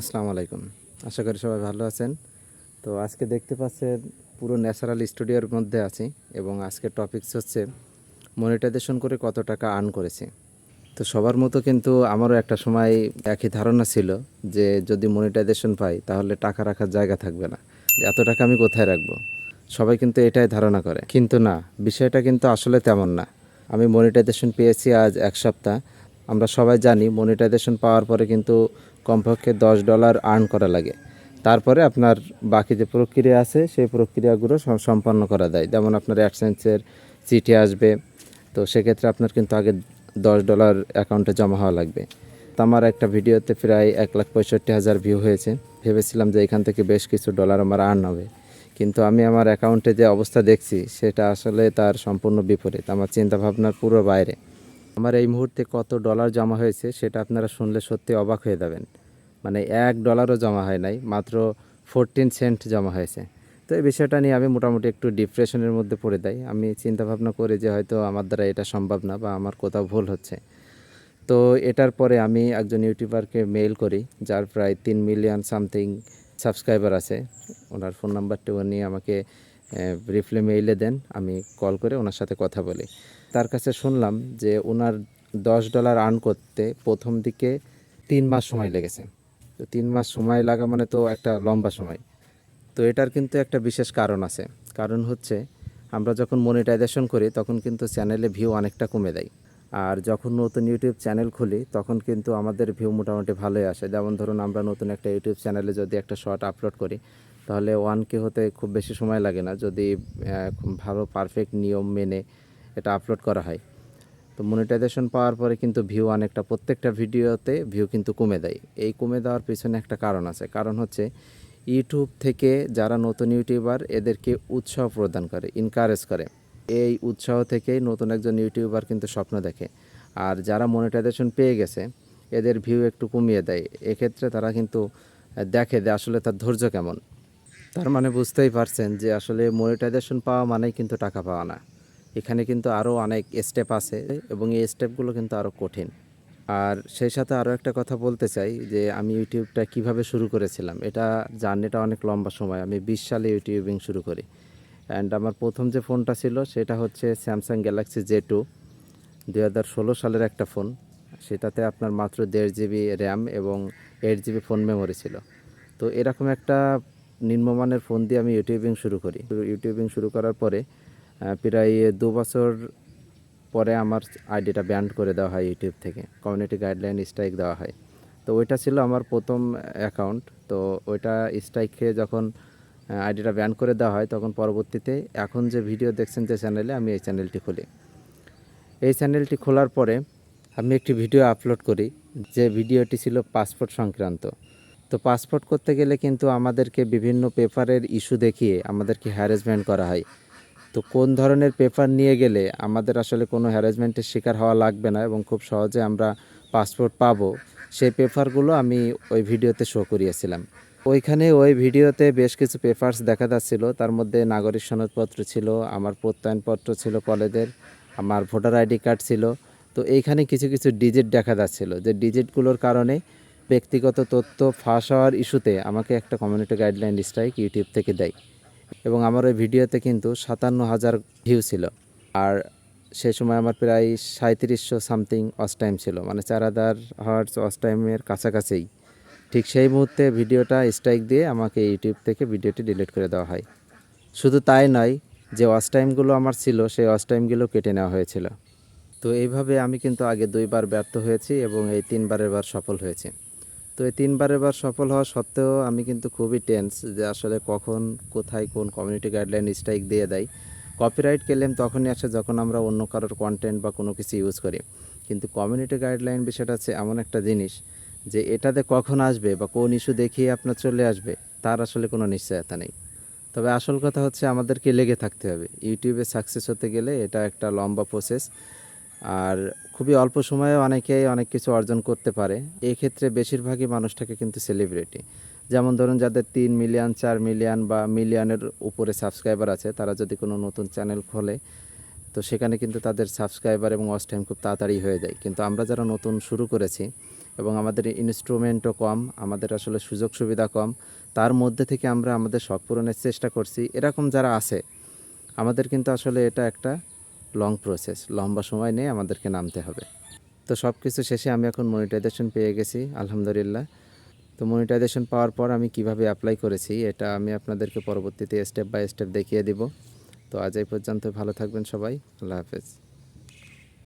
আসসালামু আলাইকুম। আশা করি সবাই ভালো আছেন। তো আজকে দেখতে পাচ্ছেন পুরো ন্যাচারাল স্টুডিওর মধ্যে আছি এবং আজকের টপিকস হচ্ছে মনিটাইজেশন করে কত টাকা আর্ন করেছি। তো সবার মতো কিন্তু আমারও একটা সময় একই ধারণা ছিল যে যদি মনিটাইজেশন পাই তাহলে টাকা রাখার জায়গা থাকবে না এত টাকা আমি কোথায় রাখব? সবাই কিন্তু এটাই ধারণা করে। কিন্তু না, বিষয়টা কিন্তু আসলে তেমন না। আমি মনিটাইজেশন পেয়েছি আজ এক সপ্তাহ। আমরা সবাই জানি মনিটাইজেশন পাওয়ার পরে কিন্তু কমপক্ষে দশ ডলার আর্ন করা লাগে। তারপরে আপনার বাকি যে প্রক্রিয়া আছে, সেই প্রক্রিয়াগুলো সম্পন্ন করা দেয় যেমন আপনার অ্যাডসেন্সের চিঠি আসবে, তো সেক্ষেত্রে আপনার কিন্তু আগে দশ ডলার অ্যাকাউন্টে জমা হওয়া লাগবে। তো আমার একটা ভিডিওতে প্রায় এক লাখ পঁয়ষট্টি হাজার ভিউ হয়েছে। ভেবেছিলাম যে এখান থেকে বেশ কিছু ডলার আমার আর্ন হবে। কিন্তু আমি আমার অ্যাকাউন্টে যে অবস্থা দেখছি, সেটা আসলে তার সম্পূর্ণ বিপরীত। আমার চিন্তা ভাবনার পুরো বাইরে। আমার এই মুহূর্তে কত ডলার জমা হয়েছে সেটা আপনারা শুনলে সত্যি অবাক হয়ে যাবেন। মানে এক ডলারও জমা হয় নাই, মাত্র ফোরটিন সেন্ট জমা হয়েছে। তো এই বিষয়টা নিয়ে আমি মোটামুটি একটু ডিপ্রেশনের মধ্যে পড়ে যাই। আমি চিন্তা ভাবনা করি যে হয়তো আমার দ্বারা এটা সম্ভব না বা আমার কোথাও ভুল হচ্ছে। তো এটার পরে আমি একজন ইউটিউবারকে মেইল করি, যার প্রায় তিন মিলিয়ন সামথিং সাবস্ক্রাইবার আছে। ওনার ফোন নাম্বারটা নিয়ে আমাকে ব্রিফলি মেইলে দেন, আমি কল করে ওনার সাথে কথা বলি। তার কাছে শুনলাম যে ওনার দশ ডলার আর্ন করতে প্রথম দিকে তিন মাস সময় লেগেছে। তো তিন মাস সময় লাগা মানে তো একটা লম্বা সময়। তো এটার কিন্তু একটা বিশেষ কারণ আছে। কারণ হচ্ছে, আমরা যখন মনিটাইজেশন করি, তখন কিন্তু চ্যানেলে ভিউ অনেকটা কমে দেয়। আর যখন নতুন ইউটিউব চ্যানেল খুলি, তখন কিন্তু আমাদের ভিউ মোটামুটি ভালোই আসে। যেমন ধরুন, আমরা নতুন একটা ইউটিউব চ্যানেলে যদি একটা শর্ট আপলোড করি তাহলে ওয়ান কে হতে খুব বেশি সময় লাগে না যদি খুব ভালো পারফেক্ট নিয়ম মেনে এটা আপলোড করা হয়। তো মনিটাইজেশন পাওয়ার পরে কিন্তু ভিউ অনেকটা প্রত্যেকটা ভিডিওতে ভিউ কিন্তু কমে দেয়। এই কমে দেওয়ার পিছনে একটা কারণ আছে। কারণ হচ্ছে ইউটিউব থেকে যারা নতুন ইউটিউবার এদেরকে উৎসাহ প্রদান করে ইনকারেজ করে। এই উৎসাহ থেকেই নতুন একজন ইউটিউবার কিন্তু স্বপ্ন দেখে। আর যারা মনিটাইজেশন পেয়ে গেছে, এদের ভিউ একটু কমিয়ে দেয়। এক্ষেত্রে তারা কিন্তু দেখে যে আসলে তার ধৈর্য কেমন। তার মানে বুঝতেই পারছেন যে আসলে মনিটাইজেশন পাওয়া মানেই কিন্তু টাকা পাওয়া না। এখানে কিন্তু আরও অনেক স্টেপ আছে এবং এই স্টেপগুলো কিন্তু আরও কঠিন। আর সেই সাথে আরও একটা কথা বলতে চাই যে আমি ইউটিউবটা কীভাবে শুরু করেছিলাম, এটা জার্নিটা অনেক লম্বা সময়, আমি বিশ সালে ইউটিউবিং শুরু করি। অ্যান্ড আমার প্রথম যে ফোনটা ছিল সেটা হচ্ছে স্যামসাং গ্যালাক্সি জে টু, দুই হাজার ষোলো সালের একটা ফোন। সেটাতে আপনার মাত্র দেড় জিবি র্যাম এবং এইট জিবি ফোন মেমোরি ছিল। তো এরকম একটা নিম্নমানের ফোন দিয়ে আমি ইউটিউবিং শুরু করি। ইউটিউবিং শুরু করার পরে প্রায় দু বছর পরে আমার আইডিটা ব্যান্ড করে দেওয়া হয় ইউটিউব থেকে। কমিউনিটি গাইডলাইন স্ট্রাইক দেওয়া হয়। তো ওইটা ছিল আমার প্রথম অ্যাকাউন্ট। তো ওইটা স্ট্রাইক খেয়ে যখন আইডিটা ব্যান করে দেওয়া হয়, তখন পরবর্তীতে এখন যে ভিডিও দেখছেন যে চ্যানেলে, আমি এই চ্যানেলটি খুলি। এই চ্যানেলটি খোলার পরে আমি একটি ভিডিও আপলোড করি, যে ভিডিওটি ছিল পাসপোর্ট সংক্রান্ত। তো পাসপোর্ট করতে গেলে কিন্তু আমাদেরকে বিভিন্ন পেপারের ইস্যু দেখিয়ে আমাদেরকে হ্যারাসমেন্ট করা হয়। তো কোন ধরনের পেপার নিয়ে গেলে আমাদের আসলে কোনো হ্যারাসমেন্টের শিকার হওয়া লাগবে না এবং খুব সহজে আমরা পাসপোর্ট পাবো। সেই পেপারগুলো আমি ওই ভিডিওতে শো করিয়েছিলাম। ওইখানে ওই ভিডিওতে বেশ কিছু পেপারস দেখা যাচ্ছিল। তার মধ্যে নাগরিক সনদপত্র ছিল, আমার প্রত্যয়নপত্র ছিল কলেজের, আমার ভোটার আইডি কার্ড ছিল। তো এইখানে কিছু কিছু ডিজিট দেখা যাচ্ছিল। যে ডিজিটগুলোর কারণে ব্যক্তিগত তথ্য ফাঁস হওয়ার ইস্যুতে আমাকে একটা কমিউনিটি গাইডলাইন স্ট্রাইক ইউটিউব থেকে দেয় এবং আমার ওই ভিডিওতে কিন্তু সাতান্ন হাজার ভিউ ছিল। আর সেই সময় আমার প্রায় সাঁত্রিশশো সামথিং অস টাইম ছিল মানে চার হাজার হার্টস অস টাইমের কাছাকাছি ঠিক সেই মুহূর্তে ভিডিওটা স্ট্রাইক দিয়ে আমাকে ইউটিউব থেকে ভিডিওটি ডিলিট করে দেওয়া হয়। শুধু তাই নয়, যে ওয়াচ টাইমগুলো আমার ছিল, সেই ওয়াচ টাইমগুলো কেটে নেওয়া হয়েছিল। তো এইভাবে আমি কিন্তু আগে দুইবার ব্যর্থ হয়েছি এবং এই তিনবারের বার সফল হয়েছি। তো এই তিনবারের বার সফল হওয়া সত্ত্বেও আমি কিন্তু খুবই টেন্স যে আসলে কখন, কোথায়, কোন কমিউনিটি গাইডলাইন স্ট্রাইক দিয়ে দেয়। কপিরাইট ক্লেম তখনই আসে যখন আমরা অন্য কারোর কন্টেন্ট বা কোনো কিছু ইউজ করি। কিন্তু কমিউনিটি গাইডলাইন বিষয়টা হচ্ছে এমন একটা জিনিস যে এটাতে কখন আসবে বা কোন ইস্যু দেখিয়ে আপনার চলে আসবে, তার আসলে কোনো নিশ্চয়তা নেই। তবে আসল কথা হচ্ছে আমাদেরকে লেগে থাকতে হবে। ইউটিউবে সাকসেস হতে গেলে এটা একটা লম্বা প্রসেস আর খুবই অল্প সময়ে অনেকেই অনেক কিছু অর্জন করতে পারে। এই ক্ষেত্রে বেশিরভাগই মানুষটাকে কিন্তু সেলিব্রিটি যেমন ধরুন, যাদের তিন মিলিয়ন চার মিলিয়ন বা মিলিয়নের উপরে সাবস্ক্রাইবার আছে, তারা যদি কোনো নতুন চ্যানেল খোলে, তো সেখানে কিন্তু তাদের সাবস্ক্রাইবার এবং ওয়াচ টাইম খুব তাড়াতাড়ি হয়ে যায়। কিন্তু আমরা যারা নতুন শুরু করেছি এবং আমাদের ইনস্ট্রুমেন্টও কম, আমাদের আসলে সুযোগ সুবিধা কম, তার মধ্যে থেকে আমরা আমাদের শখ পূরণের চেষ্টা করছি। এরকম যারা আছে, আমাদের কিন্তু আসলে এটা একটা লং প্রসেস লম্বা সময় নিয়ে আমাদেরকে নামতে হবে। তো সব কিছু শেষে আমি এখন মনিটাইজেশন পেয়ে গেছি, আলহামদুলিল্লাহ। তো মনিটাইজেশন পাওয়ার পর আমি কীভাবে অ্যাপ্লাই করেছি, এটা আমি আপনাদেরকে পরবর্তীতে স্টেপ বাই স্টেপ দেখিয়ে দিব। তো আজ এই পর্যন্ত, ভালো থাকবেন সবাই, আল্লাহ হাফেজ।